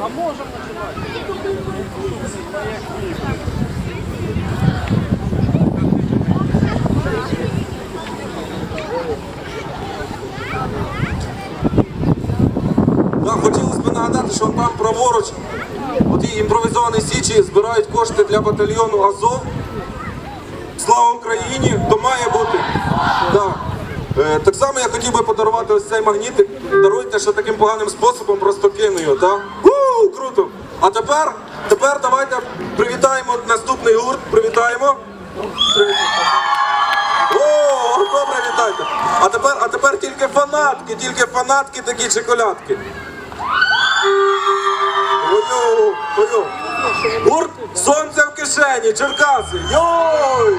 А можем начинать? Поехали. Хотілося що там праворуч, у тій імпровізованій січі збирають кошти для батальйону Азов. Слава Україні! То має бути. Да. Е, так само я хотів би подарувати ось цей магнітик. Даруйте, що таким поганим способом просто кину його, так? У, круто! А тепер, тепер давайте привітаємо наступний гурт. Привітаємо. Добре, вітайте. А тепер, а тепер тільки фанатки, тільки фанатки такі чоколядки. Ой-ой, ой-ой. Гурт сонце в кишені, Черкаси. Йой!